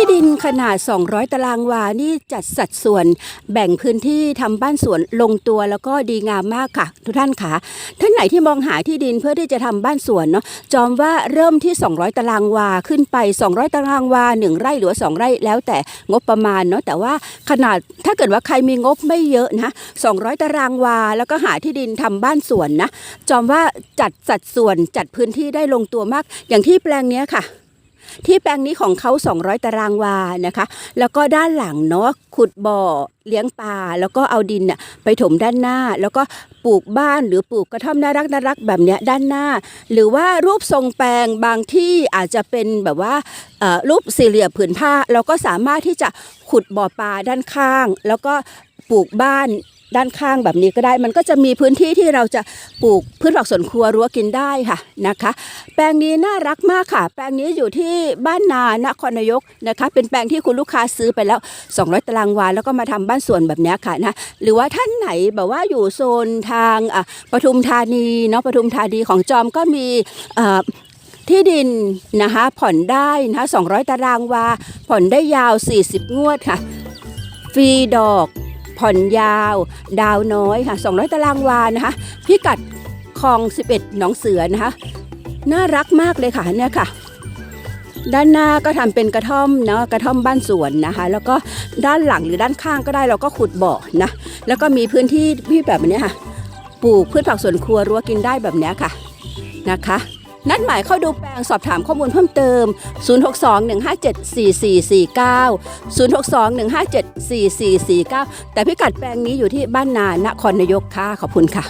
ที่ดินขนาด 200 ตารางวา นี่จัดสัดส่วน แบ่งพื้นที่ทำบ้านสวนลงตัวแล้วก็ดีงามมากค่ะ ทุกท่านค่ะ ท่านไหนที่มองหาที่ดินเพื่อที่จะทำบ้านสวนเนาะ จอมว่าเริ่มที่ 200 ตารางวาขึ้นไป 200 ตารางวา 1 ไร่หรือ2ไร่แล้วแต่งบประมาณเนาะ แต่ว่าขนาดถ้าเกิดว่าใครมีงบไม่เยอะนะ 200 ตารางวา แล้วก็หาที่ดินทำบ้านสวนนะ จอมว่าจัดสัดส่วนจัดพื้นที่ได้ลงตัวมาก อย่างที่แปลงนี้ค่ะ ที่แปลงนี้ของเขา 200 ตารางวานะคะ แล้วก็ด้านหลังเนาะขุดบ่อเลี้ยงปลาแล้วก็เอาดินน่ะไปถมด้านหน้า แล้วก็ปลูกบ้านหรือปลูกกระท่อมน่ารักน่ารักแบบเนี้ยด้านหน้า หรือว่ารูปทรงแปลงบางที่อาจจะเป็นแบบว่ารูปสี่เหลี่ยมผืนผ้า เราก็สามารถที่จะขุดบ่อปลาด้านข้าง แล้วก็ปลูกบ้าน ด้านข้างแบบนี้ก็ได้ มันก็จะมีพื้นที่ที่เราจะปลูกพืชผักสวนครัวรั้วกินได้ค่ะนะคะ แปลงนี้น่ารักมากค่ะ แปลงนี้อยู่ที่บ้านนานครนายกนะคะ เป็นแปลงที่คุณลูกค้าซื้อไปแล้ว 200 ตารางวาแล้วก็มาทำบ้านสวนแบบนี้ค่ะนะหรือว่าท่านไหนแบบว่าอยู่โซนทางอะปทุมธานีเนาะปทุมธานีของจอมก็มีที่ดินนะคะผ่อนได้นะคะ200 ตารางวา ผ่อนได้ยาว 40 งวดค่ะ ฟรีดอก ผ่อนยาว ดาวน้อยค่ะ 200 ตารางวานะคะ พิกัดคลอง 11 หนองเสือนะคะ น่ารักมากเลยค่ะเนี่ยค่ะ ด้านหน้าก็ทำเป็นกระท่อมเนาะกระท่อมบ้านสวนนะคะ แล้วก็ด้านหลังหรือด้านข้างก็ได้เราก็ขุดบ่อนะแล้วก็มีพื้นที่ที่แบบนี้ค่ะ ปลูกพืชผักสวนครัวรั้วกินได้แบบนี้ค่ะนะคะ นัดหมายเข้าดูแปลงสอบถามข้อมูลเพิ่มเติม 0621574449 0621574449 แต่พิกัดแปลงนี้อยู่ที่บ้านนานครนายกค่ะ ขอบคุณค่ะ